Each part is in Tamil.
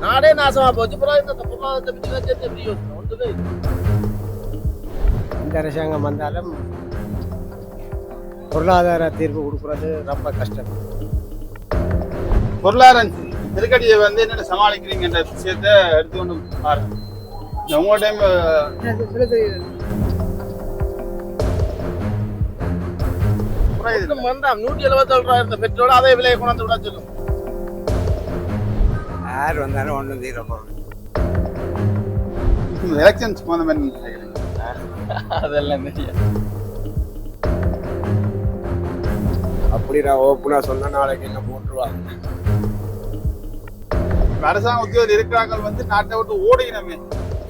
நாடே நாசமா போச்சு அப்புறம் இந்த பொருளாதாரத்தை பற்றி வச்சு எப்படி யோசனை ஒன்றுமே இல்லை. இந்த அரசாங்கம் வந்தாலும் பொருளாதார தீர்வு கொடுக்கறது ரொம்ப கஷ்டம் பொருளாதார நெருக்கடியை வந்து என்னென்ன சமாளிக்கிறீங்கன்ற விஷயத்த எடுத்துக்கொண்டு பாருங்க இந்த உங்க டைம் வேண்டாம் நூற்றி எழுபத்தேழு ரூபாய் பெட்ரோல் அதே விலையை கொண்டாந்து விட சொல்லும் யார் வந்தாலும் ஒன்றும் தீர போகிறது எலெக்ஷன் சம்பந்தம் என்ன நினைக்கிறீங்க. அதெல்லாம் தெரியும் அப்படி நான் சொன்ன நாளைக்கு என்ன போட்டுருவாங்க அரசாங்க உத்தியோகர் இருக்கிறாங்க வந்து நாட்டை விட்டு ஓடினமே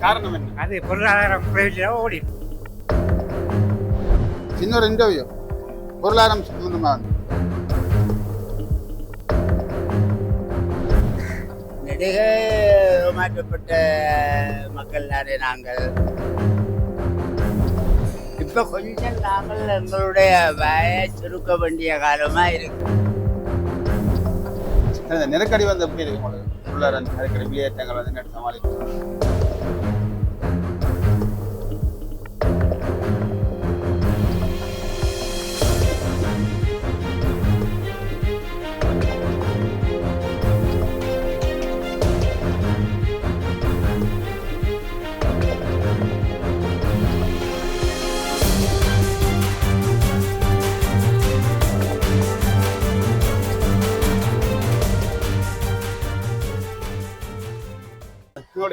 காரணம் என்ன? அது பொருளாதாரம் ஓடி இன்னொரு இன்டர்வியூ பொருளாதாரம் சம்பந்தமா? நெடுக மாற்றப்பட்ட மக்கள் தானே நாங்கள். இப்ப கொஞ்சம் நாங்கள் எங்களுடைய வய சுருக்க வேண்டிய காலமா இருக்கு. இந்த நெருக்கடி வந்து எப்படி இருக்கு பொருளாதார நெருக்கடி வெளியேற்றங்கள் வந்து என்ன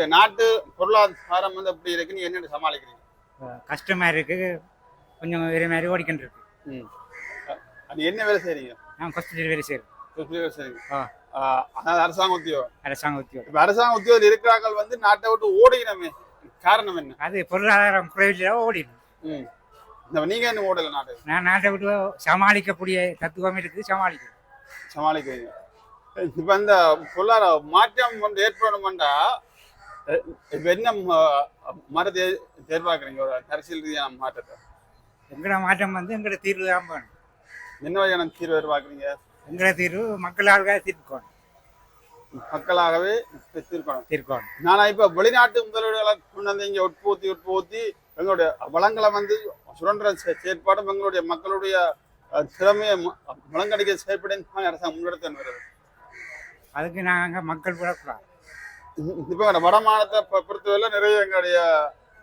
உங்களுடைய நாட்டு பொருளாதாரம் வந்து எப்படி இருக்கு நீ என்னென்ன சமாளிக்கிறீங்க? கஷ்டமா இருக்கு. கொஞ்சம் வேறு மாதிரி ஓடிக்கிட்டு இருக்கு. அது என்ன வேலை செய்றீங்க? நான் ஃபஸ்ட் டெலிவரி வேலை செய்றீங்க. ஆ. அதாவது அரசாங்க உத்தியோகம். அரசாங்க உத்தியோகம். இப்ப அரசாங்க உத்தியோகர் இருக்கிறாங்க வந்து நாட்டை விட்டு ஓடினமே. காரணம் என்ன? அது பொருளாதாரம் குறைவில் ஓடிடும். ம். இந்த நீங்க என்ன ஓடல நாட்டு நான் நாட்டை விட்டு சமாளிக்கக்கூடிய தத்துவம் இருக்குது சமாளிக்கும் சமாளிக்கிறீங்க. இப்ப இந்த பொருளாதார மாற்றம் வந்து ஏற்படணும்டா என்ன ம- மரத்தை எதிர்பார்க்குறீங்க ஒரு அரசியல் ரீதியான மாற்றத்தை. எங்களோட மாற்றம் வந்து எங்களோட தீர்வு தான் வேணும். என்ன வகையான தீர்வு எதிர்பார்க்குறீங்க? எங்களோட தீர்வு மக்களாக தீர்க்கணும். மக்களாகவே தீர்க்கணும். தீர்க்கணும். நானா இப்ப வெளிநாட்டு முதலீடுகளை கொண்டு வந்து இங்க உற்பத்தி உற்பத்தி எங்களுடைய வளங்களை வந்து சுரண்டுற செ- செயற்பாடும் எங்களுடைய மக்களுடைய திறமையை வளங்கடிக்க செயற்படும் அரசாங்கம் முன்னெடுத்து வருது அதுக்கு நாங்கள் மக்கள் விடக்கூடாது. இப்ப எங்களோட வட மாநிலத்தை பொ- பொறுத்தவரை நிறைய எங்களுடைய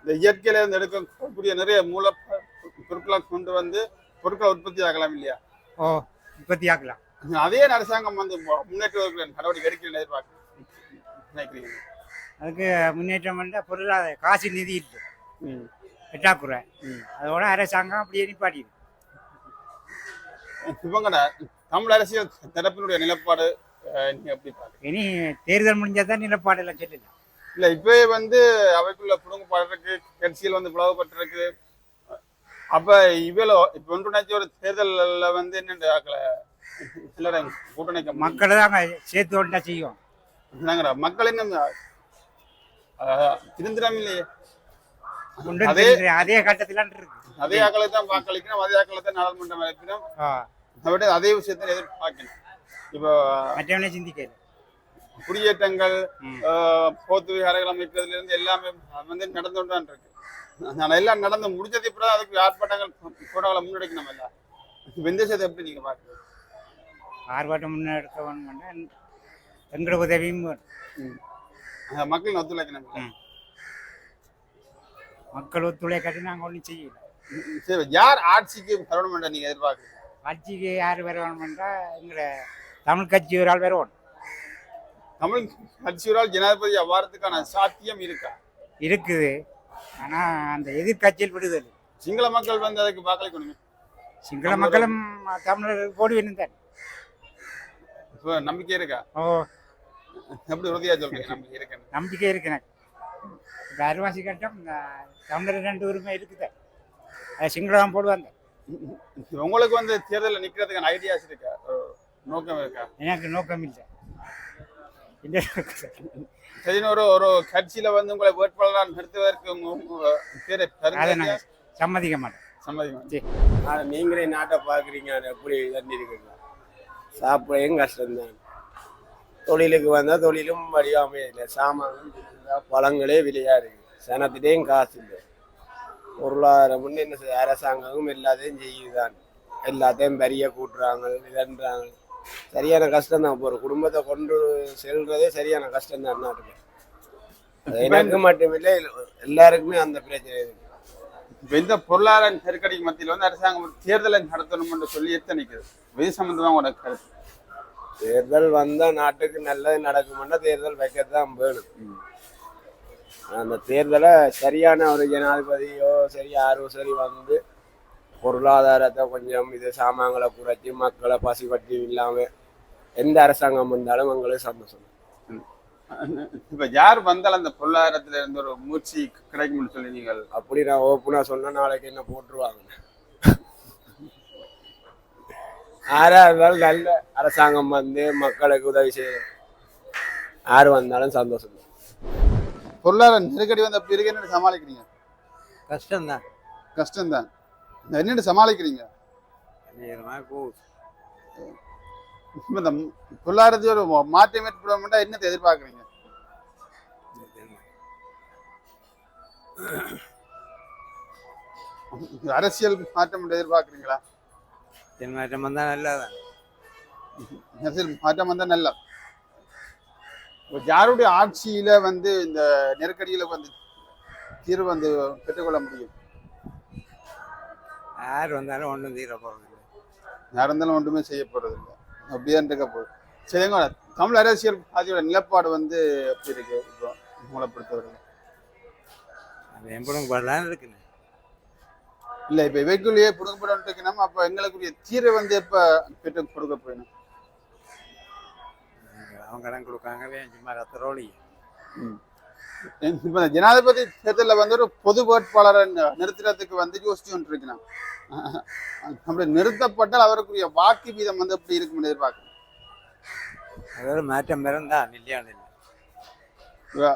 இந்த இயற்கையில இருந்து எடுக்கக்கூடிய நிறைய மூல பொருட்களை கொண்டு வந்து பொருட்களை உற்பத்தி ஆகலாம் இல்லையா? ஓ உற்பத்தி ஆக்கலாம் அதே அரசாங்கம் வந்து மு- முன்னேற்றுவதற்கு நடவடிக்கை எடுக்க எதிர்பார்க்க நினைக்கிறீங்க. அதுக்கு முன்னேற்றம் பண்ணால் பொருளாதார காசு நிதி இல்லை ம். அதோட அரசாங்கம் அப்படியே நிப்பாட்டிது இவங்கட தமிழ் அரசியல் தரப்பினுடைய நிலப்பாடு நீங்க எப்படி பாக்குறீங்க இனி தேர்தல் முடிஞ்சால் தான் நிலப்பாடெல்லாம் சொல்லலாம் இல்ல இப்பவே வந்து அவைக்குள்ள புடுங்கப்பாடு இருக்கு கட்சிகள் வந்து பிளவுபட்டிருக்கு அப்ப இவ்வளோ இப்ப ஒன்றுணாச்சி ஒரு தேர்தல்ல வந்து என்னென்ன ஆக்கல? சிலரை கூட்டணிக்க மக்களை தாங்க சேர்த்து கொண்டா செய்யும். மக்கள் இன்னும் திருந்திராம இல்லையே? அதே- அதே கட்டத்தில் இருக்கு. அதே ஆக்களை தான் வாக்களிக்கணும் அதே ஆக்களை தான் நாடாளுமன்றம் அதே விஷயத்தை எதிர்பார்க்கணும் இப்போ மற்றவனே சிந்திக்கல குடியேற்றங்கள் போத்து விகாரங்கள் அமைக்கிறதுல இருந்து எல்லாமே வந்து நடந்து கொண்டு இருக்கு. நான் எல்லாம் நடந்து முடிஞ்சது இப்போ அதுக்கு ஆர்ப்பாட்டங்கள் போராட்டங்களை முன்னெடுக்கணும் இந்த விஷயத்தை எப்படி நீங்க பாக்குறீங்க ஆர்ப்பாட்டம் முன்னெடுக்க வேணும்னா எங்களோட உதவியும் மக்கள் ஒத்துழைக்கணும். மக்கள் ஒத்துழைக்காட்டி நாங்கள் ஒன்றும் செய்யல. சரி யார் ஆட்சிக்கு வரணும் நீங்க எதிர்பார்க்குறீங்க? ஆட்சிக்கு யார் வரணும்ன்றா எங்களோட தமிழ் கட்சி ஒரு ஆள் வரணும் தமிழ் கட்சியோரால் ஜனாதிபதி அவ்வாறதுக்கான சாத்தியம் இருக்கா? இருக்குது. ஆனால் அந்த எதிர்கட்சியில் விடுதல். சிங்கள மக்கள் வந்து அதுக்கு வாக்களிக்கணுமே சிங்கள மக்களும் தமிழர் போடு வேணும் இப்போ நம்பிக்கை இருக்கா? ஓ. எப்படி உறுதியா சொல்றீங்க? நம்பிக்கை இருக்குன்னு. நம்பிக்கை இருக்கு எனக்கு இப்போ அரிவாசி கட்டம் இந்த தமிழர் ரெண்டு உரிமை இருக்குது. சிங்களம் போடுவாங்க. உங்களுக்கு வந்து தேர்தலில் நிக்கிறதுக்கான ஐடியாஸ் இருக்கா? ஒரு நோக்கம் இருக்கா? எனக்கு நோக்கம் இல்லை. ஒரு ஒரு கட்சியில வந்து உங்களை வேட்பாளராக நிறுத்துவதற்கு அதை நாங்கள் சம்மதிக்க மாட்டோம். ஆனால் நீங்களே நாட்டை பார்க்குறீங்க எப்படி தண்ணி இருக்குங்க. சாப்பிடையும் கஷ்டம்தான். தொழிலுக்கு வந்தால் தொழிலும் வடிவாமே இல்லை. சாமான் பழங்களே விலையா இருக்கு. சனத்திலேயும் காசு இல்லை. பொருளாதாரம் ஒண்ணு என்ன அரசாங்கமும் எல்லாத்தையும் செய்யுதான் எல்லாத்தையும் பெரிய கூட்டுறாங்க இதன்றாங்க சரியான கஷ்டம் தான் ஒரு குடும்பத்தை கொண்டு செல்றதே சரியான கஷ்டம் தான் நாட்டுக்கு எனக்கு மட்டுமில்லை எல்லாருக்குமே அந்த பிரச்சனை இருக்கு. இப்ப இந்த பொருளாதார நெருக்கடிக்கு மத்தியில் வந்து அரசாங்கம் தேர்தலை நடத்தணும் என்று சொல்லி எத்தனைக்குது இது சம்பந்தமா உங்களோட கருத்து? தேர்தல் வந்தா நாட்டுக்கு நல்லது நடக்கும்னா தேர்தல் வைக்கத்தான் வேணும். அந்த தேர்தலை சரியான ஒரு ஜனாதிபதியோ சரி யாரோ சரி வந்து பொருளாதாரத்தை கொஞ்சம் இது சாமான்களை குறைச்சி மக்களை பசி பற்றி இல்லாம எந்த அரசாங்கம் வந்தாலும் எங்களுக்கு சந்தோஷம் இப்ப யார் வந்தாலும் அந்த பொருளாதாரத்துல இருந்து ஒரு மூச்சு கிடைக்கும்னு சொல்லி நீங்கள் அப்படி நான் ஓப்பனா சொன்னா நாளைக்கு என்ன போட்டுருவாங்க? யாரா இருந்தாலும் நல்ல அரசாங்கம் வந்து மக்களுக்கு உதவி செய்ய யார் வந்தாலும் சந்தோஷம். தான். பொருளாதார நெருக்கடி வந்து அப்படி இருக்கு என்ன சமாளிக்கிறீங்க? கஷ்டம்தான். கஷ்டம்தான். என்னென்னு சமாளிக்கிறீங்க? இந்த பொருளாதாரத்தை ஒரு மாற்றம் ஏற்படும் என்னத்தை எதிர்பார்க்குறீங்க? அரசியல் மாற்றம் எதிர்பார்க்குறீங்களா? மாற்றம் வந்தா நல்லதான் அரசியல் மாற்றம் வந்தா நல்லா. யாருடைய ஆட்சியில வந்து இந்த நெருக்கடியில வந்து தீர்வு வந்து பெற்றுக்கொள்ள முடியும்? யார் வந்தாலும் ஒன்றும் தீர போறது யார் இருந்தாலும் ஒன்றுமே செய்ய போறது இல்லை அப்படியே இருக்க போகுது சரிங்க தமிழ் அரசியல் பாதியோட நிலப்பாடு வந்து எப்படி இருக்கு? இப்போ உங்களை பொறுத்தவரை அது எம்பளும் படலாம் இருக்குண்ணே இல்ல இப்ப இவைக்குள்ளேயே புடுங்கப்படும் இருக்கணும் அப்ப எங்களுக்குரிய தீர்வு வந்து எப்ப பெற்று கொடுக்க போயிடும் அவங்க கடன் கொடுக்காங்க சும்மா ரத்தரோலி இப்ப ஜனாதிபதி தேர்தலில் வந்து ஒரு பொது வேட்பாளரை நிறுத்துறதுக்கு வந்து யோசிச்சு கொண்டு இருக்கிறான் அப்படி நிறுத்தப்பட்டால் அவருக்குரிய வாக்கு வீதம் வந்து எப்படி இருக்கும் எதிர்பார்க்கிறேன் அதோட மாற்றம் பிறந்தான் இல்லையான்னு இல்லை இப்ப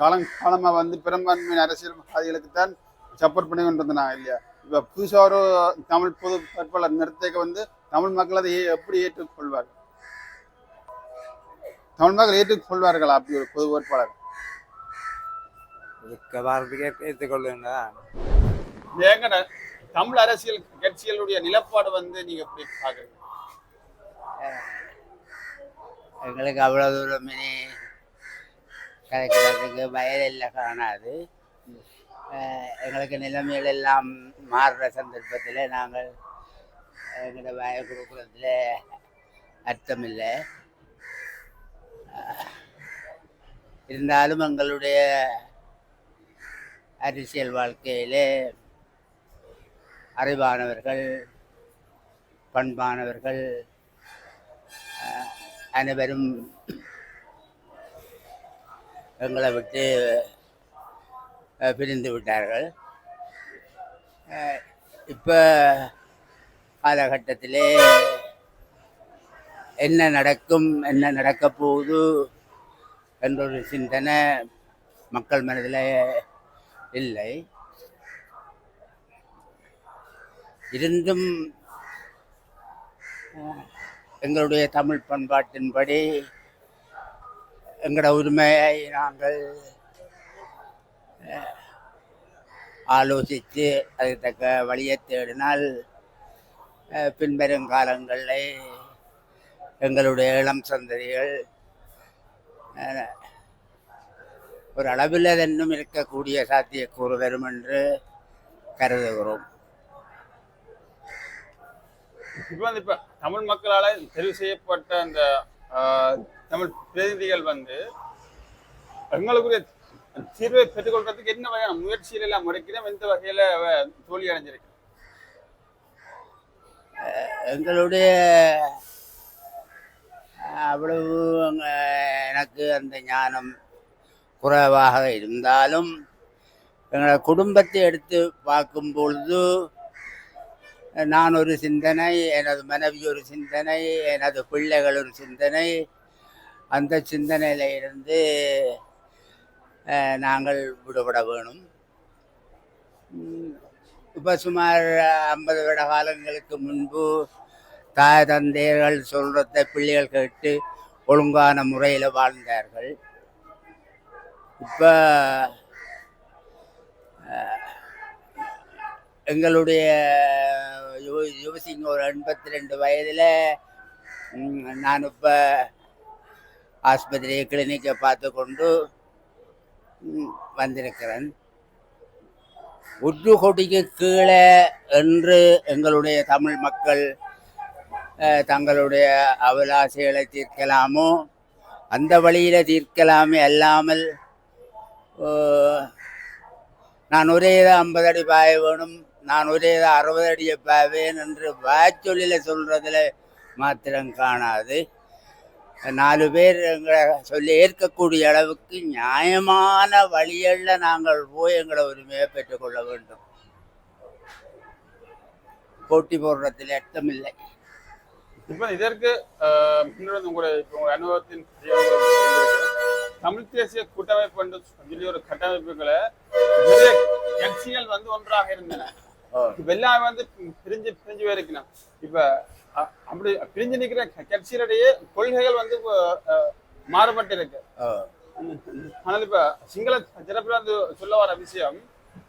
காலம் காலமா வந்து பெரும்பான்மையான அரசியல்வாதிகளுக்கு தான் சப்போர்ட் பண்ணி கொண்டு இருந்தாங்க இல்லையா? இப்ப புதுசா ஒரு தமிழ் பொது வேட்பாளர் நிறுத்தக்க வந்து தமிழ் மக்கள் அதை எப்படி ஏற்றுக்கொள்வார்கள்? தமிழ் மக்கள் ஏற்றுக்கொள்வார்களா அப்படி ஒரு பொது வேட்பாளர்? இதுக்கு வாரத்துக்கே ஏற்றுக்கொள்ளுன்னா எங்கட தமிழ் அரசியல் கட்சிகளுடைய நிலப்பாடு வந்து நீங்க எப்படி பாக்குறீங்க எங்களுக்கு அவ்வளோ தூரம் இனி கிடைக்கிறதுக்கு வயதில்லை காணாது. எங்களுக்கு நிலைமைகள் எல்லாம் மாறுற சந்தர்ப்பத்தில் நாங்கள் எங்களோட வய கொடுக்குறதுல அர்த்தமில்லை அஹ் இருந்தாலும் எங்களுடைய அரசியல் வாழ்க்கையிலே அறிவானவர்கள் பண்பானவர்கள் அனைவரும் எங்களை விட்டு பிரிந்து விட்டார்கள். இப்போ காலகட்டத்திலே என்ன நடக்கும் என்ன நடக்கப் போகுது என்ற ஒரு சிந்தனை மக்கள் மனதில் இல்லை. இருந்தும் எங்களுடைய தமிழ் பண்பாட்டின்படி எங்களோட உரிமையை நாங்கள் ஆலோசித்து அதுக்கு தக்க வழியை தேடினால் அஹ், பின்வரும் காலங்களில் எங்களுடைய இளம் சந்ததிகள் ஒரு அளவில் இன்னும் இருக்கக்கூடிய சாத்தியக்கூறு வரும் என்று கருதுகிறோம். இப்ப வந்து இப்ப தமிழ் மக்களால தெரிவு செய்யப்பட்ட அந்த தமிழ் பிரதிநிதிகள் வந்து எங்களுக்குரிய தீர்வை பெற்றுக்கொள்றதுக்கு என்ன வகையான முயற்சிகள் எல்லாம் முறைக்கிறோம்? எந்த வகையில தோல்வி அடைஞ்சிருக்கு எங்களுடைய அவ்வளவு எனக்கு அந்த ஞானம் குறைவாக இருந்தாலும் எங்களோட குடும்பத்தை எடுத்து பார்க்கும் பொழுது நான் ஒரு சிந்தனை எனது மனைவி ஒரு சிந்தனை எனது பிள்ளைகள் ஒரு சிந்தனை. அந்த சிந்தனையில் இருந்து நாங்கள் விடுபட வேணும். இப்போ சுமார் ஐம்பது வருட காலங்களுக்கு முன்பு தாய் தந்தையர்கள் சொல்கிறத பிள்ளைகள் கேட்டு ஒழுங்கான முறையில் வாழ்ந்தார்கள். இப்போ எங்களுடைய யு யுவசிங்க ஒரு எண்பத்தி ரெண்டு வயதில் நான் இப்போ ஆஸ்பத்திரி கிளினிக்கை பார்த்து கொண்டு வந்திருக்கிறேன். ஒன்று கொடிக்கு கீழே என்று எங்களுடைய தமிழ் மக்கள் தங்களுடைய அபிலாசைகளை தீர்க்கலாமோ அந்த வழியில் தீர்க்கலாமே அல்லாமல் நான் ஒரே ஐம்பது அடி பாய வேணும் நான் ஒரே அறுபது அடியை பாவேன் என்று வாய்ச்சொல்லில் சொல்கிறதுல மாத்திரம் காணாது. நாலு பேர் எங்களை சொல்லி ஏற்கக்கூடிய அளவுக்கு நியாயமான வழிகளில் நாங்கள் போய் எங்களை உரிமையை பெற்றுக்கொள்ள வேண்டும். போட்டி போடுறதுல அர்த்தமில்லை இப்போ இதற்கு ஆஹ், உங்களுடைய அனுபவத்தின் தமிழ் தேசிய கூட்டமைப்பு என்று சொல்லி ஒரு கட்டமைப்புகளை கட்சிகள் வந்து ஒன்றாக இருந்தன. எல்லாம் வந்து பிரிஞ்சு பிரிஞ்சு போயிருக்கணும் இப்ப அப்படி பிரிஞ்சு நிக்கிற கட்சிகளிடையே கொள்கைகள் வந்து மாறுபட்டு இருக்கு ஆனால் இப்ப சிங்கள சிறப்பில் வந்து சொல்ல வர விஷயம்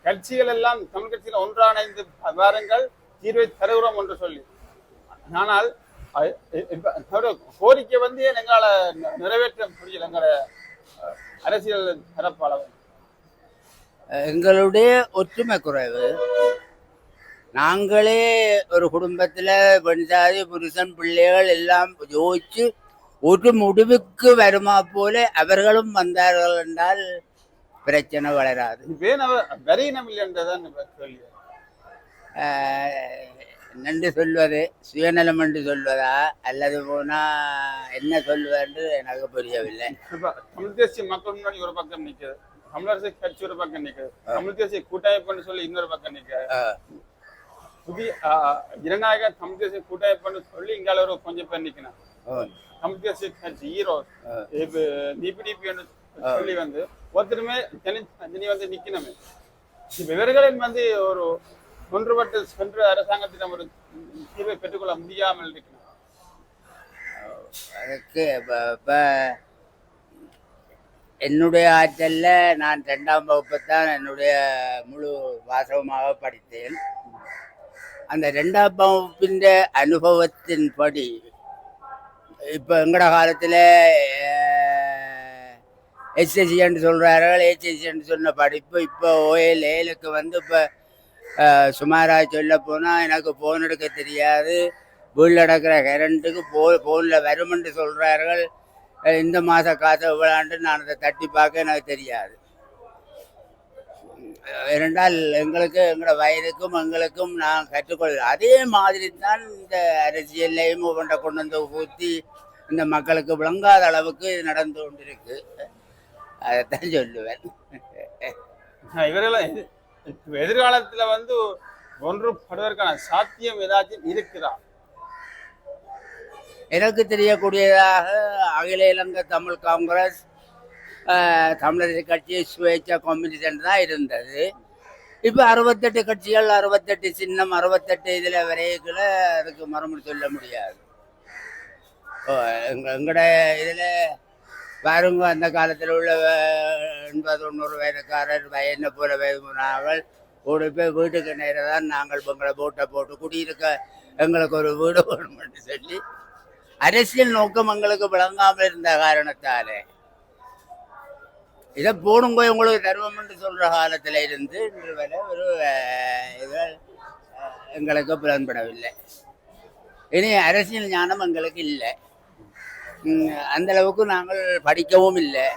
கட்சிகள் எல்லாம் தமிழ் கட்சிகள் ஒன்றாணைந்து வாருங்கள் தீர்வை தருகிறோம் என்று சொல்லி. ஆனால் கோரிக்கை வந்து எங்களால நிறைவேற்ற முடியல எங்களோட அஹ், அரசியல் தரப்பாளர் எங்களுடைய ஒற்றுமை குறைவு. நாங்களே ஒரு குடும்பத்தில் பெண்சாதி புருஷன் பிள்ளைகள் எல்லாம் யோசிச்சு ஒரு முடிவுக்கு வருமா போல அவர்களும் வந்தார்கள் என்றால் பிரச்சனை வளராது. நன்றி சொல்வது சுயநலம் என்று சொல்வதா அல்லது போனா என்ன சொல்வதென்று எனக்கு புரியவில்லை. தமிழ் தேசிய மக்கள் முன்னாடி ஒரு பக்கம் நிக்குது. தமிழரசு கட்சி ஒரு பக்கம் நிக்குது. தமிழ் தேசிய கூட்டமைப்புன்னு சொல்லி இன்னொரு பக்கம் நிக்குது. புதிய ஜனநாயக தமிழ் தேசிய கூட்டமைப்புன்னு சொல்லி இங்கால ஒரு கொஞ்சம் பேர் நிக்கணும் தமிழ் தேசிய கட்சி ஹீரோ இப்ப டிபிடிபி சொல்லி வந்து ஒருத்தருமே தனி வந்து நிக்கணுமே. இவர்களின் வந்து ஒரு ஒன்றுபட்டு சென்று அரசாங்கத்திடம் ஒரு தீர்வை பெற்றுக்கொள்ள முடியாமல் இருக்கணும் அதுக்கு இப்போ என்னுடைய ஆற்றலில் நான் ரெண்டாம் வகுப்பு தான் என்னுடைய முழு வாசகமாக படித்தேன். அந்த ரெண்டாம் வகுப்பின் அனுபவத்தின்படி இப்போ எங்கட காலத்தில் எஸ்எஸ்சின்னு சொல்கிறார்கள் ஹெச்எஸ்சின்னு சொன்ன படிப்பு இப்போ ஓஎல் ஏலுக்கு வந்து இப்போ சுமாராக சொல்ல போனால் எனக்கு ஃபோன் எடுக்க தெரியாது. வீட்டில் நடக்கிற கரண்ட்டுக்கு போ ஃபோனில் வருமென்று சொல்கிறார்கள் இந்த மாத காசு விளாண்டு நான் அதை தட்டி பார்க்க எனக்கு தெரியாது. இரண்டால் எங்களுக்கு எங்களோட வயதுக்கும் எங்களுக்கும் நான் கற்றுக்கொள்ள அதே மாதிரி தான் இந்த அரசியல்லையும் ஒவ்வொன்றை கொண்டு வந்து ஊற்றி இந்த மக்களுக்கு விளங்காத அளவுக்கு இது நடந்து கொண்டிருக்கு. அதைத்தான் சொல்லுவேன். இவரெல்லாம் எதிர்காலத்துல வந்து ஒன்றுபடுவதற்கான சாத்தியம் ஏதாச்சும் இருக்கிறா எனக்கு தெரியக்கூடியதாக அகில இலங்கை தமிழ் காங்கிரஸ் ஆஹ், தமிழர் கட்சி சுயேட்சா கம்யூனிஸ்ட் தான் இருந்தது. இப்போ அறுபத்தெட்டு கட்சிகள் அறுபத்தெட்டு சின்னம் அறுபத்தெட்டு இதில் வரைக்குள்ள அதுக்கு மறுமொழி சொல்ல முடியாது. ஓ, எங்க இதில் வருங்க அந்த காலத்தில் உள்ள எண்பது தொண்ணூறு வயதுக்காரர் வயனை போல வயதுனாவல் முன்னாங்கள் ஓடி போய் வீட்டுக்கு நேரம் தான் நாங்கள் உங்களை போட்டை போட்டு குடியிருக்க எங்களுக்கு ஒரு வீடு வேணும்னு சொல்லி அரசியல் நோக்கம் எங்களுக்கு விளங்காமல் இருந்த காரணத்தாலே. இதை போடும் போய் உங்களுக்கு தருவம் என்று சொல்ற காலத்தில் இருந்து இன்று வரை ஒரு இது எங்களுக்கு புலன்படவில்லை. இனி அரசியல் ஞானம் எங்களுக்கு இல்லை. அந்த அளவுக்கு நாங்கள் படிக்கவும் இல்லை.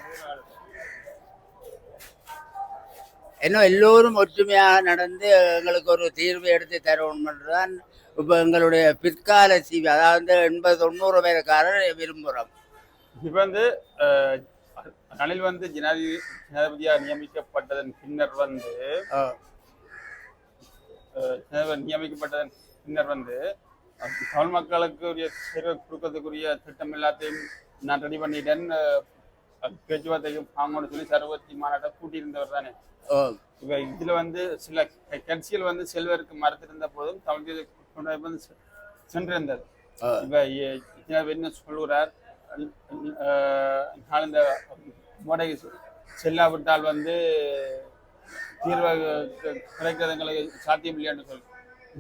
இன்னும் எல்லோரும் ஒற்றுமையாக நடந்து எங்களுக்கு ஒரு தீர்வு எடுத்து தரணும்ன்றதான் இப்போ எங்களுடைய பிற்கால சிவி அதாவது எண்பது தொண்ணூறு வயதுக்காரர் விரும்புகிறோம் இப்ப வந்து ரணில் வந்து ஜனாதிபதி ஜனாதிபதியா நியமிக்கப்பட்டதன் பின்னர் வந்து நியமிக்கப்பட்டதன் பின்னர் வந்து தமிழ் மக்களுக்கு உரிய கொடுக்கறதுக்குரிய திட்டம் எல்லாத்தையும் நான் ரெடி பண்ணிட்டேன். அஹ், பேச்சுவார்த்தைக்கு வாங்கணும்னு சொல்லி சர்வத்தி மாநாட்டை கூட்டியிருந்தவர் தானே. இப்ப இதுல வந்து சில கட்சிகள் வந்து செல்வதற்கு மறுத்திருந்த போதும் தமிழ் வந்து சென்றிருந்தது. இப்ப என்ன சொல்லுறார் அஹ், நான் இந்த மோடைக்கு செல்லாவிட்டால் வந்து தீர்வு கிடைக்கிறது எங்களுக்கு சாத்தியம் இல்லையான்னு சொல்லு.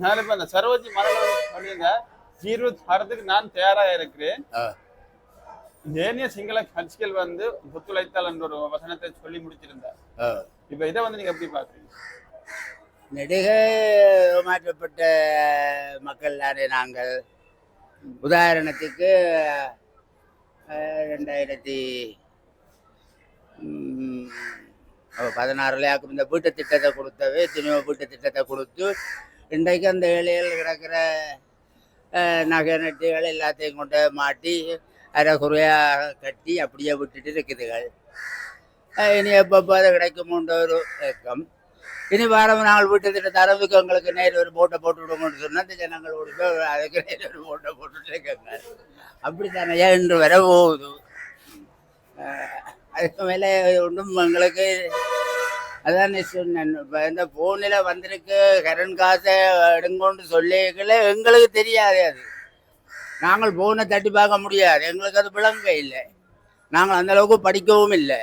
நான் இப்ப அந்த சரோஜி மரணம் சொல்லியிருந்த தீர்வு தரத்துக்கு நான் தயாராக இருக்கிறேன். ஏனைய சிங்கள கட்சிகள் வந்து ஒத்துழைத்தால் என்ற ஒரு வசனத்தை சொல்லி முடிச்சிருந்தார். இப்ப இதை வந்து நீங்க எப்படி பாக்குறீங்க நெடுக ஏமாற்றப்பட்ட மக்கள் தானே நாங்கள் உதாரணத்துக்கு ரெண்டாயிரத்தி பதினாறுலயாக்கும் இந்த வீட்டு திட்டத்தை கொடுத்தவே எத்தனையோ வீட்டு திட்டத்தை கொடுத்து இன்றைக்கு அந்த ஏழையில் கிடக்கிற நகை நட்டுகள் எல்லாத்தையும் கொண்டு மாட்டி அரை குறையாக கட்டி அப்படியே விட்டுட்டு இருக்குதுகள். இனி எப்பப்போ அது கிடைக்குமோன்ற ஒரு ஏக்கம். இனி வாரம் நாங்கள் வீட்டு தரவுக்கு எங்களுக்கு நேர் ஒரு போட்டை போட்டு விடுங்கன்னு சொன்னால் அந்த ஜனங்கள் ஓடி அதுக்கு நேர் ஒரு போட்டை போட்டுட்டு இருக்காங்க. அப்படித்தானே? இன்று வர போகுது? அதுக்கு மேலே ஒன்றும் எங்களுக்கு அதான் இந்த ஃபோனில் வந்திருக்கு கரண்ட் காசை எடுங்கன்னு சொல்லிக்கல எங்களுக்கு தெரியாது அது. நாங்கள் ஃபோனை தட்டி பார்க்க முடியாது. எங்களுக்கு அது விளங்க இல்லை. நாங்கள் அந்த அளவுக்கு படிக்கவும் இல்லை.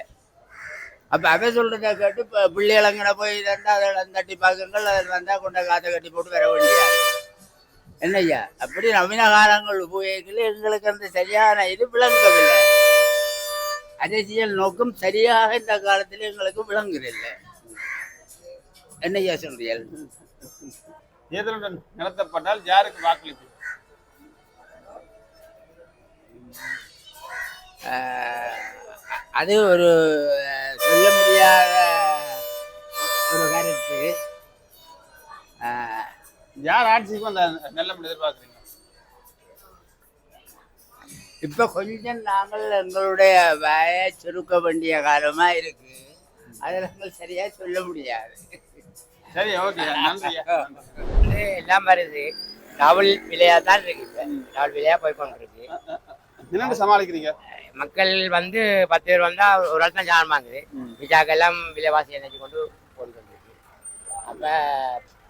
அப்போ அவன் சொல்கிறத கேட்டு இப்போ பிள்ளைகளங்கட போய் இருந்தால் அதில் தட்டி பார்க்குங்கள். அதில் வந்தால் கொண்ட காசை கட்டி போட்டு வர வேண்டியது. என்னய்யா? அப்படி நவீன காலங்கள் உபயோகிக்கல எங்களுக்கு அந்த சரியான இது விளங்கவில்லை. அரசியல் நோக்கம் சரியாக இந்த காலத்தில் எங்களுக்கு விளங்குதில்லை என்னய்யா சொல்றீர்கள் தேர்தலுடன் நடத்தப்பட்டால் யாருக்கு வாக்களிப்பு? அது ஒரு சொல்ல முடியாத ஒரு கருத்து. யார் ஆட்சிக்கு வந்த நல்ல எதிர்பார்க்குறீங்க? இப்ப கொஞ்சம் நாங்கள் எங்களுடைய வய சுருக்க வேண்டிய காலமா இருக்கு. அதை நாங்கள் சரியா சொல்ல முடியாது. சரி ஓகே. வந்து எல்லாம் வருது. டவுல் விலையா தான் இருக்கு இப்ப. டவுல் விலையா போய் கொண்டிருக்கு. என்னென்னு சமாளிக்கிறீங்க? மக்கள் வந்து பத்து பேர் வந்தா ஒரு ஆள் தான் ஜான் வாங்குது. விஜாக்கெல்லாம் விலைவாசி நினைச்சு கொண்டு போய் கொண்டிருக்கு அப்ப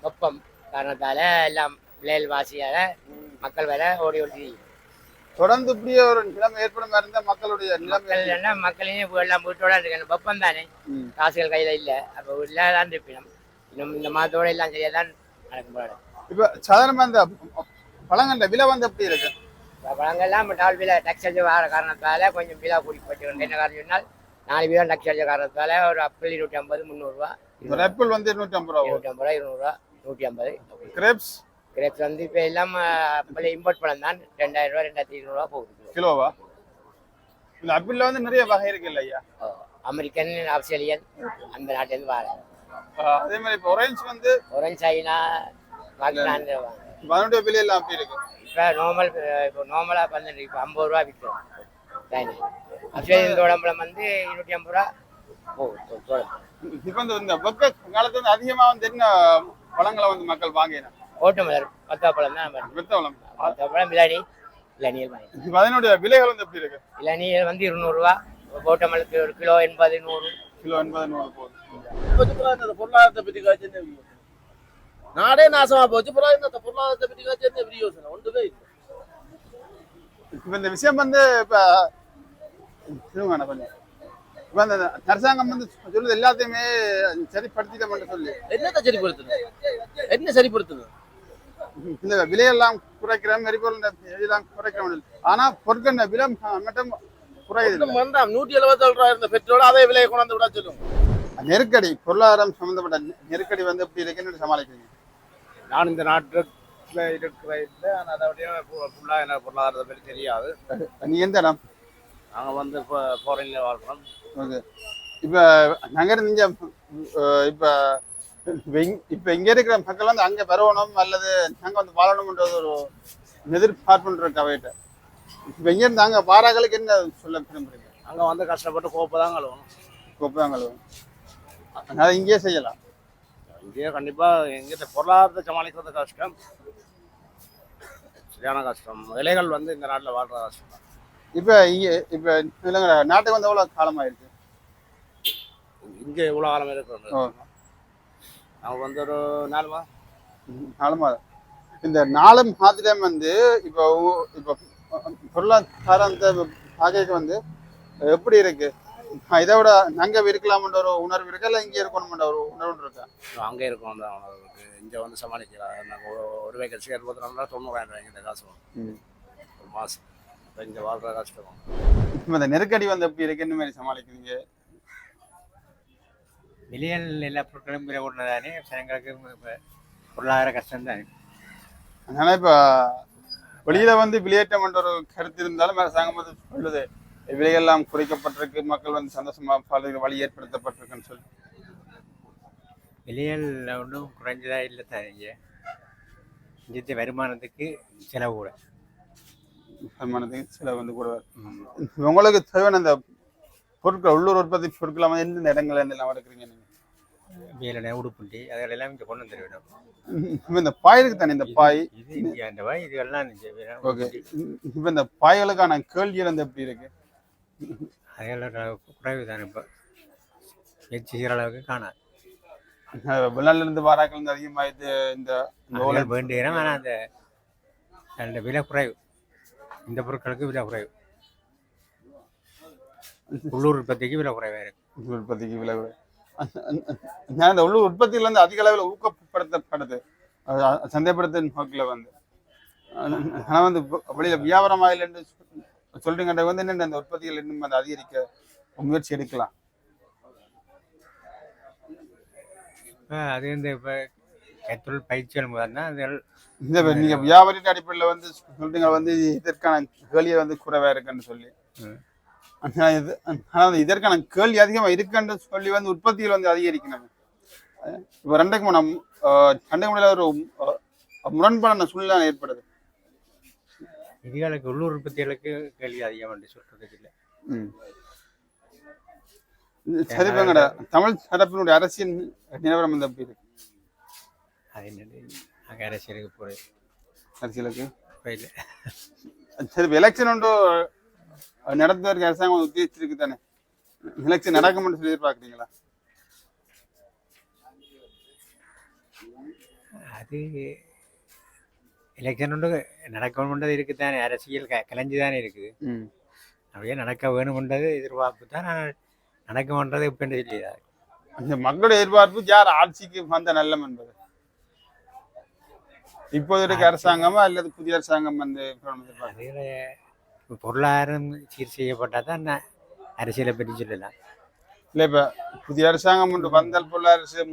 வெப்பம் காரணத்தால எல்லாம் விலைவாசியால மக்கள் வேற ஓடி ஓடி தொடர்ந்து இப்படியே ஒரு நிலைமை ஏற்படும் இருந்தா மக்களுடைய நிலைமை மக்கள் என்ன மக்களையும் எல்லாம் வீட்டோட இருக்கு வெப்பம் தானே. காசுகள் கையில இல்ல. அப்ப வீட்டுல தான் இருப்பினும். இன்னும் இந்த மாதத்தோட எல்லாம் சரியா தான் நடக்கும் போல இப்ப சாதாரணமா இந்த பழங்கள்ல விலை வந்து எப்படி இருக்கு? பழங்கள்லாம் டால் விலை டக்ஸ் அடிச்சு வர காரணத்தால கொஞ்சம் விலை கூடி போச்சு. என்ன காரணம் சொன்னால் நாலு வீதம் டக்ஸ் அடிச்ச காரணத்தால ஒரு அப்பிள் இருநூற்றி ஐம்பது முந்நூறுரூவா ஒரு ஆப்பிள் வந்து இருநூற்றி ஐம்பது ரூபா இருநூற்றி ஐம்பது ரூபா இருநூறுவா நூற்றி ஐம்பது. கிரேப்ஸ் கிரேப்ஸ் வந்து இப்போ எல்லாம் அப்பிள் இம்போர்ட் பழம் தான் ரெண்டாயிரம் ரூபா ரெண்டாயிரத்தி இருநூறுவா போகுது கிலோவா? இந்த ஆப்பிள்ல வந்து நிறைய வகை இருக்கு இல்லையா? ஓ, அமெரிக்கன் ஆஸ்திரேலியன் அந்த நாட்டிலேருந்து வர அதே மாதிரி இப்போ ஒரேஞ்ச் வந்து ஒரேஞ்ச் இப்ப அதனுடைய விலை எல்லாம் அப்படி இருக்கு? இப்போ நார்மல் இப்போ நார்மலாக வந்து இப்போ ஐம்பது ரூபா விற்கிறோம் சைனா ஆஸ்திரேலியன் தோடம்பழம் வந்து இருநூற்றி ஐம்பது ரூபா இப்ப இந்த இந்த வெப்ப காலத்துல வந்து அதிகமா வந்து என்ன பழங்களை வந்து மக்கள் வாங்கினா? ஓட்டு மலர் பத்தாப்பழம் தான் நம்ம. வெத்தவளம் பத்தாப்பழம் இளநீ இளநீர் வாங்கி. அதனுடைய விலைகள் வந்து எப்படி இருக்கு? இளநீர் வந்து இருநூறுவா ஓட்டமலுக்கு ஒரு கிலோ எண்பது நூறு. கிலோ எண்பது நூறு போகுது இந்த பொருளாதாரத்தை பத்தி காய்ச்சி என்ன விரியோசனை நாடே நாசமா போச்சு அப்புறம் இந்த பொருளாதாரத்தை பத்தி காய்ச்சி என்ன விரியோசனை ஒன்றுமே இல்லை. இப்ப இந்த விஷயம் வந்து இப்ப கொஞ்சம். இப்ப அந்த அரசாங்கம் வந்து சொல்லுது எல்லாத்தையுமே சரிப்படுத்திட்டோம்னு சொல்லி. என்னத்தை சரிப்படுத்தணும் என்ன சரிப்படுத்தணும் இந்த விலையெல்லாம் குறைக்கிறோம் எரிபொருள் இதெல்லாம் குறைக்கிறோம் ஆனா பொருட்கள் விலை மட்டும் குறையுது. வேண்டாம். நூற்றி எழுபத்தேழு ரூபாய் இருந்த பெட்ரோல் அதே விலையை கொண்டாந்து விட சொல்லும் நெருக்கடி பொருளாதாரம் சம்பந்தப்பட்ட நெருக்கடி வந்து எப்படி இருக்குன்னு சமாளிக்கிறீங்க? நான் இந்த நாட்டில் இருக்கிற இல்லை ஆனால் அதோடைய ஃபுல்லாக எனக்கு பொருளாதாரத்தை பற்றி தெரியாது. நீ எந்த இடம்? நாங்கள் வந்து இப்போ ஃபாரினில் வாழ்கிறோம் ஓகே. இப்ப நாங்க இருந்து இப்ப இப்ப இங்க- இருக்கிற மக்கள் வந்து அங்க வரணும் அல்லது நாங்க வந்து வாழணும்ன்றது ஒரு எதிர்பார்ப்புன்ற அவைகிட்ட இப்ப இங்க இருந்து அங்க வாராக்களுக்கு என்ன சொல்ல விரும்புறீங்க? அங்கே வந்து கஷ்டப்பட்டு கோப்பை தான் கழுவணும். கொப்பாங்களும் அதை இங்கேயே செய்யலாம். இங்கேயே கண்டிப்பாக எங்கிட்ட பொருளாதாரத்தை சமாளிக்கிறது கஷ்டம். சரியான கஷ்டம். இலைகள் வந்து இந்த நாட்டில் வாழ்றது கஷ்டம். தான். இப்ப இங்க இப்ப இல்லைங்க நாட்டுக்கு வந்து எவ்வளவு காலமாயிருக்கு? இங்கே இவ்வளோ காலம் இருக்கிறது. அவங்க வந்து ஒரு நாலு மாதம் காலமா இந்த நாலு மாதத்துலேயும் வந்து இப்போ இப்போ பொருளாதாரத்தை பார்க்க வந்து எப்படி இருக்கு? அஹ் இதை விட அங்கே இருக்கலாம்ன்ற ஒரு உணர்வு இருக்கா? இல்லை இங்கே இருக்கணும்ன்ற ஒரு உணர்வு இருக்கா? அங்கே இருக்கணும் தான் அவனுக்கு இங்கே வந்து சமாளிக்கலாம். நாங்கள் ஒரு ஒரு வேக்கல் சேர் போதுனா தொண்ணூறாயிரம் ரூபாய்க்கு இந்த காசு. ஒரு மாதம் இப்போ இங்கே வாழ்கிற கஷ்டம் இப்போ இந்த நெருக்கடி வந்து எப்படி இருக்கு? என்ன மாதிரி சமாளிக்கிறீங்க? விலைகள் எல்லா பொருட்களும் விலை கூடதானே ஜனங்களுக்கு இப்ப பொருளாதார கஷ்டம் தான். அதனால இப்போ வெளியில வந்து வெளியேற்றம் என்ற ஒரு கருத்து இருந்தாலும் அரசாங்கம் வந்து சொல்லுது. விலையெல்லாம் குறைக்கப்பட்டிருக்கு. மக்கள் வந்து சந்தோஷமா பல வழி ஏற்படுத்தப்பட்டிருக்குன்னு சொல்லி. விலைகள் ஒன்றும் குறைஞ்சதா இல்லை தான் இங்கே இங்கே வருமானத்துக்கு செலவு கூட. வருமானத்துக்கு செலவு வந்து கூட. உங்களுக்கு தேவையான அந்த பொருட்கள் உள்ளூர் உற்பத்தி பொருட்களை வந்து எந்தெந்த இடங்கள்ல இருந்து எல்லாம் எடுக்கிறீங்க நீங்க? வேலை உடுப்புண்டி அதெல்லாம் இங்கே கொண்டு வந்து வேணும் இப்போ இந்த பாய் இருக்கு தானே இந்த பாய்? இது வாய் இதுகள்லாம் இங்கே வேணும். ஓகே. இப்போ இந்த பாய்களுக்கான கேள்விகள் வந்து எப்படி இருக்கு? அதெல்லாம் குறைவு தான் இப்போ. வச்சு செய்கிற அளவுக்கு காணாது. அஹ் வெளிநாட்டுல இருந்து வாராக்கள் வந்து அதிகமாக இது இந்த இந்த ஓலை அதுகள் வேண்டிய ஆனால் அந்த அந்த விலை குறைவு. இந்த பொருட்களுக்கு விலை குறைவு. உள்ளூர் உற்பத்திக்கு விலை குறைவாக இருக்கு. உற்பத்திக்கு விலை குறை- அந்த- அந்த- நான் இந்த உள்ளூர் உற்பத்தியில வந்து அதிக அளவில் ஊக்கப்படுத்தப்படுது. சந்தைப்படுத்த நோக்கில் வந்து. ஆனால் வந்து வெளியில வியாபாரம் ஆகலைன்னு சொல்றீங்க வந்து என்ன இந்த உற்பத்திகள் இன்னும் வந்து அதிகரிக்க முயற்சி எடுக்கலாம். அது இந்த இப்போ கைத்தொழில் பயிற்சிகள் முதல் தான் அது இந்த இப்ப நீங்க வியாபாரின் அடிப்படையில் வந்து சொல்றீங்க வந்து இதற்கான கேள்வியை வந்து குறைவா இருக்குன்னு சொல்லி. இது ஆனா வந்து இதற்கான கேள்வி அதிகமா இருக்குன்னு சொல்லி வந்து உற்பத்திகள் வந்து அதிகரிக்கணும். இப்ப ரெண்டுக்கு மூணு ரெண்டுக்கு முன்னாடி ஒரு முரண்பாடான சூழ்நிலை ஏற்படுது. இதுகளுக்கு உள்ளூர் உற்பத்திகளுக்கு கேள்வி அதிகம் என்று சொல்றதுக்கு இல்லை. சரி பங்கடா தமிழ் தரப்பினுடைய அரசியல் நிலவரம் வந்து எப்படி இருக்கு? அது என்னது? அங்கே அரசியலுக்கு போகிறது அரசியலுக்கு? இல்லை சரி எலெக்ஷன் ஒன்று நடத்துவதற்கு அரசாங்கம் உத்தேசிச்சிருக்கு தானே? எலெக்ஷன் நடக்கும்னு சொல்லி எதிர்பார்க்குறீங்களா? அது எலெக்ஷன் ஒன்று நடக்கணுன்றது இருக்குது தானே அரசியல் க கலைஞ்சு தானே இருக்குது அப்படியே நடக்க வேணும்ன்றது எதிர்பார்ப்பு தான். ஆனால் நடக்கும்ன்றது இப்போ தெரியல அந்த மக்களுடைய எதிர்பார்ப்பு யார் ஆட்சிக்கு வந்த நல்லம் என்பது? இப்போது இருக்க அரசாங்கமா அல்லது புதிய அரசாங்கம் வந்து பொருளாதாரம் சீர் செய்யப்பட்டால் தான் அரசியலை பற்றி சொல்லலாம். இல்ல இப்ப புதிய அரசாங்கம் ஒன்று வந்தால் பொருளாதார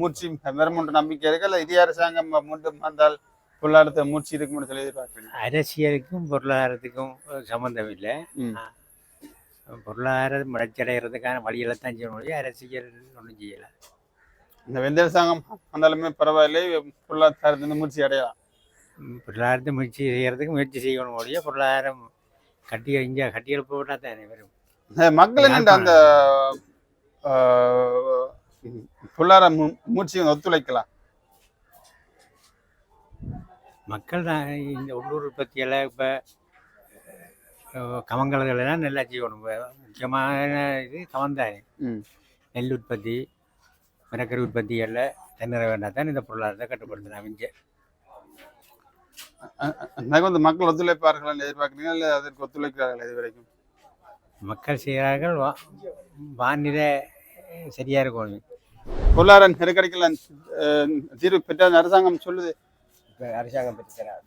மூச்சு வரும் ஒன்று நம்பிக்கை இருக்கு? அல்ல இதே அரசாங்கம் மீண்டும் வந்தால் பொருளாதாரத்தை மூச்சு இருக்கும்னு சொல்லி எதிர்பார்க்குறீங்க அரசியலுக்கும் பொருளாதாரத்துக்கும் சம்மந்தம் இல்லை. பொருளாதாரம் வளர்ச்சியடைகிறதுக்கான வழிகளை தான் செய்ய முடியும். அரசியல் ஒன்றும் செய்யலை. இந்த வெந்த அரசாங்கம் வந்தாலுமே பரவாயில்லை பொருளாதாரத்திலிருந்து மூச்சு அடையலாம். பொருளாதாரத்தை முயற்சி செய்கிறதுக்கு முயற்சி செய்யணும் முடியும் பொருளாதாரம் கட்டி இங்கே கட்டி எழுப்பப்பட்டால் தானே வரும். மக்கள் அந்த பொருளாதார மூச்சு ஒத்துழைக்கலாம். மக்கள் தான் இந்த உள்ளூர் உற்பத்தியெல்லாம் இப்போ கமங்கலங்களெல்லாம் நல்லா செய்யணும் இப்ப முக்கியமான இது கவந்தானே ம். நெல் உற்பத்தி மரக்கறி உற்பத்திகளில் தன்னிற வேண்டாம் தான் இந்த பொருளாதாரத்தை கட்டுப்படுத்தலாம் இங்கே எனக்கு வந்து மக்கள் ஒத்துழைப்பார்கள் எதிர்பார்க்குறீங்க இல்லை அதற்கு ஒத்துழைக்கிறார்கள் இது வரைக்கும்? மக்கள் செய்கிறார்கள் வா வானிலை சரியாக இருக்கணும் பொருளாதார நெருக்கடிக்கெல்லாம் அஹ், தீர்வு பெற்ற அரசாங்கம் சொல்லுது. அரசாங்கம் பெற்று தராது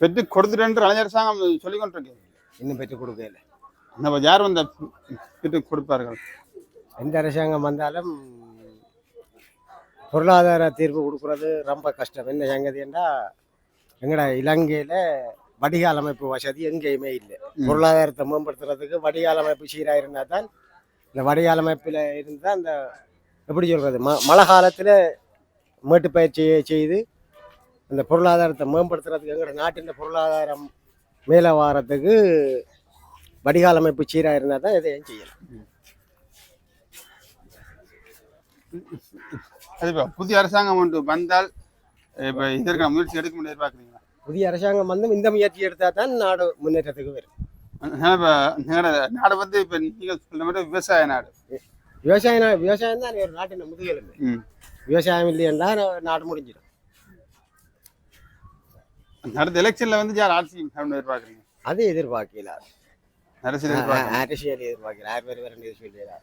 பெற்று கொடுத்துட்டு இளைஞர் அரசாங்கம் சொல்லிக் கொண்டிருக்கு இன்னும் பெற்று கொடுக்கல நம்ம யார் வந்து பெற்று கொடுப்பார்கள்? எந்த அரசாங்கம் வந்தாலும் பொருளாதார தீர்வு கொடுக்கறது ரொம்ப கஷ்டம். என்ன சங்கதின்னா எங்கட இலங்கையில் வடிகால் அமைப்பு வசதி எங்கேயுமே இல்லை. பொருளாதாரத்தை மேம்படுத்துறதுக்கு வடிகால் அமைப்பு சீராக இருந்தால் தான் இந்த வடிகால் அமைப்பில் இருந்தால் அந்த எப்படி சொல்கிறது ம மழை காலத்தில் மேட்டு பயிற்சியை செய்து அந்த பொருளாதாரத்தை மேம்படுத்துறதுக்கு எங்களோட நாட்டின் பொருளாதாரம் மேலே வாரத்துக்கு வடிகால் அமைப்பு சீராக இருந்தால் தான் எதையும் செய்யலாம். இப்போ புதிய அரசாங்கம் ஒன்று வந்தால் இப்போ இதற்கான முயற்சி எடுக்க முடியாது எதிர்பார்க்குறீங்களா? புதிய அரசாங்கம் வந்து இந்த முயற்சி எடுத்தால் தான் நாடு முன்னேற்றத்துக்கு வரும். நாடு வந்து இப்போ நீங்கள் மாதிரி விவசாய நாடு. விவசாயம் நா- விவசாயம் தான் ஒரு நாட்டின் முதுகெலும்பு. விவசாயம் இல்லைன்னா நாடு முடிஞ்சிடும். அடுத்த எலெக்ஷன்ல வந்து யார் ஆட்சி எதிர்பார்க்குறீங்க? அது எதிர்பார்க்கல. அரசியல் எதிர்பார்க்கல. அரசியல் எதிர்பார்க்கல. யார் பேர் வேற எதிர்பார்க்கல